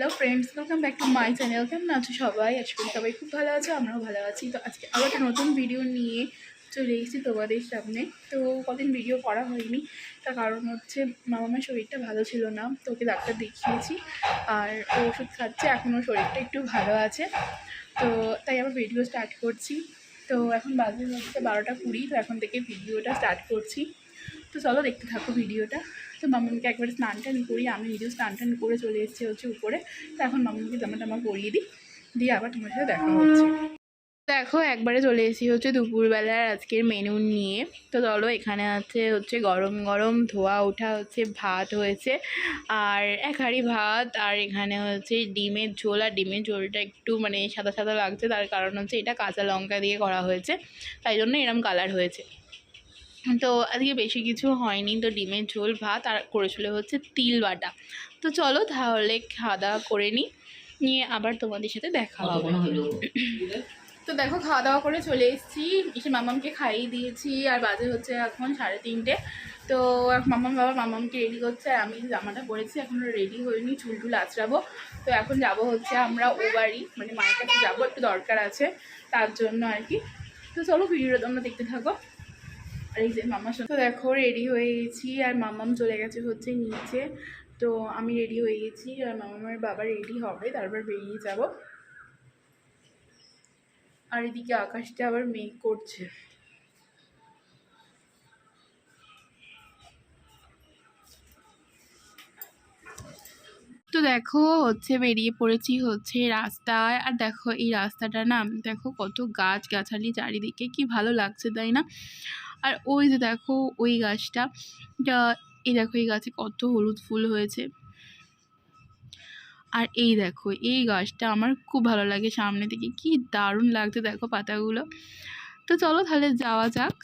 Hello friends welcome back to my channel কেমন আছো সবাই? আজকে করি সবাই খুব ভালো আছো, আমরাও ভালো আছি। তো আজকে আবার একটা নতুন ভিডিও নিয়ে চলে এসেছি তোমাদের সামনে। তো কদিন ভিডিও করা হয়নি। তার কারণ হচ্ছে মামামের শরীরটা ভালো ছিল না। তো ওকে ডাক্তার দেখিয়েছি। আর ওষুধ খাচ্ছে, এখনও শরীরটা একটু ভালো আছে। তো তাই আবার ভিডিও স্টার্ট করছি। তো এখন বাজে হচ্ছে বারোটা কুড়ি। তো এখন থেকে ভিডিওটা স্টার্ট করছি। তো চলো দেখতে থাকো ভিডিওটা। তো মামুনকে একবারে স্নান টান করি আমি নিজেও স্নান টান করে চলে এসেছি হচ্ছে উপরে। তো এখন মামুনকে জামা টামা পরিয়ে দিই, দিয়ে আবার তোমার সাথে দেখা হচ্ছে। দেখো, একবারে চলে এসেছি হচ্ছে দুপুরবেলার আজকের মেনু নিয়ে। তো চলো, এখানে আছে হচ্ছে গরম গরম ধোয়া ওঠা হচ্ছে, ভাত হয়েছে, আর এক হাঁড়ি ভাত, আর এখানে হচ্ছে ডিমের ঝোল। আর ডিমের ঝোলটা একটু মানে সাদা সাদা লাগছে, তার কারণ হচ্ছে এটা কাঁচা লঙ্কা দিয়ে করা হয়েছে, তাই জন্য এরম কালার হয়েছে। তো আজকে বেশি কিছু হয়নি। তো ডিমের ঝোল ভাত আর করেছিল হচ্ছে তিল বাটা। তো চলো তাহলে খাওয়া দাওয়া করে নিই নিয়ে আবার তোমাদের সাথে দেখা হবে। তো দেখো খাওয়া দাওয়া করে চলে এসেছি। এসে মামামকে খাইয়ে দিয়েছি। আর বাজে হচ্ছে এখন সাড়ে তিনটে। তো মামাম বাবা মামামকে রেডি করছে। আর আমি জামাটা পরেছি। এখনও রেডি হইনি। চুল টুল আঁচড়াবো। তো এখন যাব হচ্ছে আমরা ও বাড়ি। মানে মায়ের কাছে যাব। একটু দরকার আছে। তার জন্য আর কি। তো চলো ভিডিওটা তোমরা দেখতে থাকো। এই যে মামার সাথে। তো দেখো রেডি হয়ে গেছি, আর মামাম চলে গেছে হচ্ছে নিচে। তো আমি রেডি হয়ে গেছি, আর মামামার বাবা রেডি হবে, তারপর বেরিয়ে যাব। আর এদিকে আকাশটা আবার মেঘ করছে। তো দেখো হচ্ছে বেরিয়ে পড়েছি হচ্ছে রাস্তায়। আর দেখো এই রাস্তাটা না দেখো কত গাছ গাছালি চারিদিকে, কি ভালো লাগছে তাই না? আর ওই যে দেখো ওই গাছটা এই দেখো এই গাছে কত হলুদ ফুল হয়েছে। আর এই দেখো এই গাছটা আমার খুব ভালো লাগে সামনে থেকে কি দারুণ লাগছে দেখো পাতাগুলো। তো চলো তাহলে যাওয়া যাক।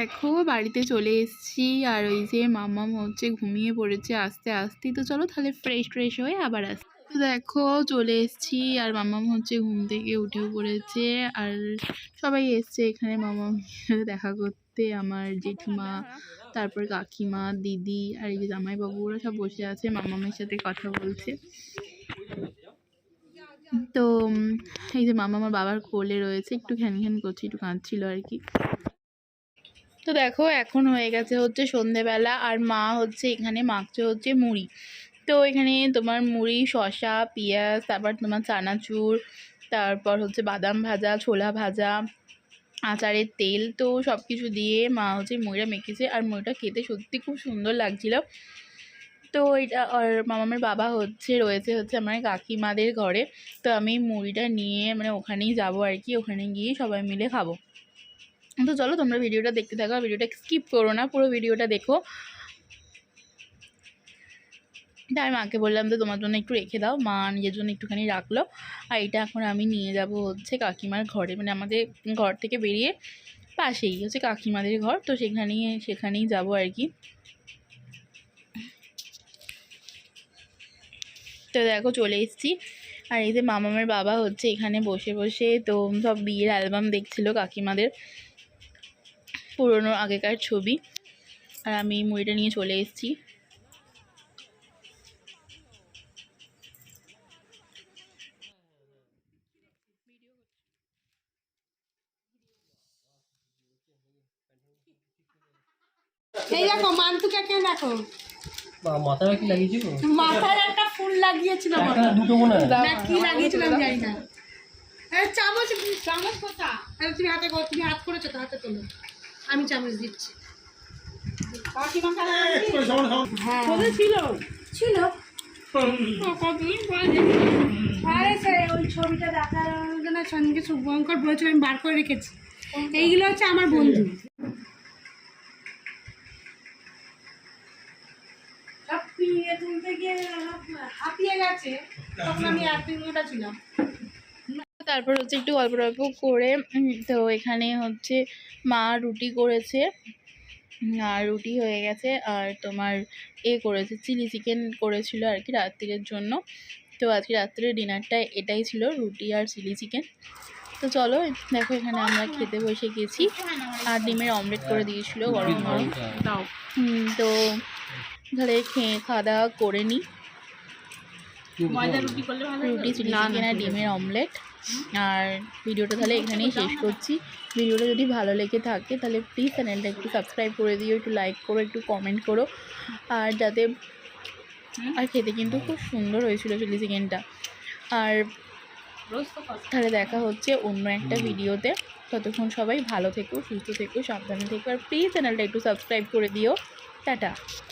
দেখো, বাড়িতে চলে এসেছি। আর ওই যে মামাম হচ্ছে ঘুমিয়ে পড়েছে আস্তে আস্তে। তো চলো তাহলে ফ্রেশ ফ্রেশ হয়ে আবার আস। দেখো, চলে এসেছি। আর মামাম হচ্ছে ঘুম থেকে উঠেও পড়েছে। আর সবাই এসছে এখানে। মামাম দেখা করতে। আমার জেঠিমা, তারপর কাকিমা, দিদি, আর এই যে জামাইবাবু, ওরা সব বসে আছে। মামামের সাথে কথা বলছে। তো এই যে মামা আমার বাবার কোলে রয়েছে। একটু ঘ্যান ঘ্যান করছে, একটু কাঁদছিল আর কি। তো দেখো, এখন হয়ে গেছে হচ্ছে সন্ধেবেলা আর মা হচ্ছে এখানে মাখছে হচ্ছে মুড়ি। তো এখানে তোমার মুড়ি, শসা, পেঁয়াজ, তারপর তোমার চানাচুর, তারপর হচ্ছে বাদাম ভাজা, ছোলা ভাজা, আচারের তেল, তো সব কিছু দিয়ে মা হচ্ছে মুড়িটা মেখেছে। আর মুড়িটা খেতে সত্যি খুব সুন্দর লাগছিল। তো এটা আর মামামের বাবা হচ্ছে রয়েছে হচ্ছে আমার কাকিমাদের ঘরে। তো আমি মুড়িটা নিয়ে মানে ওখানেই যাব আর কি, ওখানে গিয়ে সবাই মিলে খাব। তো চলো তোমরা ভিডিওটা দেখতে থাকো ভিডিওটা স্কিপ করো না, পুরো ভিডিওটা দেখো। তাই আমি মাকে বললাম, তো তোমার জন্য একটু রেখে দাও, মা নিজের জন্য একটুখানি রাখল। আর এটা এখন আমি নিয়ে যাব হচ্ছে কাকিমার ঘরে মানে আমাদের ঘর থেকে বেরিয়ে পাশেই হচ্ছে কাকিমাদের ঘর, তো সেখানেই সেখানেই যাব আর কি। তো দেখো চলে এসেছি। আর এই যে মামামের বাবা হচ্ছে এখানে বসে বসে তো সব বিয়ের অ্যালবাম দেখছিল কাকিমাদের। পুরনো আগেকার ছবি। আর আমি মুড়িটা নিয়ে চলে এসেছি। এই দেখো মান্তুকে কে দেখো। বা মাথায় কি লাগিয়েছিল? মাথায় একটা ফুল লাগিয়েছিল মনে দুটো মনে না কি লাগিয়েছিল জানি না। চামচ চামচ কোথা? আরে তুমি হাতে তুমি হাত করেছ তো হাতে তোলো। আমি চামচ দিচ্ছি। হ্যাঁ। ছিল? ওই ছবিটা দেখার জন্য সঙ্গে শুভঙ্কর বলেছিল আমি বার করে রেখেছি। এইগুলো হচ্ছে আমার বন্ধু। হাঁপিয়ে গেছে। তখন আমি ছিলাম। তারপর হচ্ছে একটু গল্প টল্প করে তো এখানে হচ্ছে মা রুটি করেছে আর রুটি হয়ে গেছে আর তোমার এ করেছে চিলি চিকেন করেছিল আর কি রাত্রির জন্য। তো আজকে রাত্রের ডিনারটা এটাই ছিল রুটি আর চিলি চিকেন। তো চলো দেখো এখানে আমরা খেতে বসে গেছি। আর ডিমের অমলেট করে দিয়েছিল গরম গরম। তো তাহলে খেয়ে খাওয়া দাওয়া করে নিই রুটি চিলি চিকেন আর ডিমের অমলেট। আর ভিডিওটা তাহলে এখানেই শেষ করছি। ভিডিওটা যদি ভালো লেগে থাকে তাহলে প্লিজ চ্যানেলটা একটু সাবস্ক্রাইব করে দিও, একটু লাইক করো, একটু কমেন্ট করো। আর যাতে আর খেতে কিন্তু খুব সুন্দর হয়েছিল চিলি চিকেনটা আর তাহলে দেখা হচ্ছে অন্য একটা ভিডিওতে। ততক্ষণ সবাই ভালো থেকো, সুস্থ থেকো, সাবধানে থেকো। আর প্লিজ চ্যানেলটা একটু সাবস্ক্রাইব করে দিও। টাটা।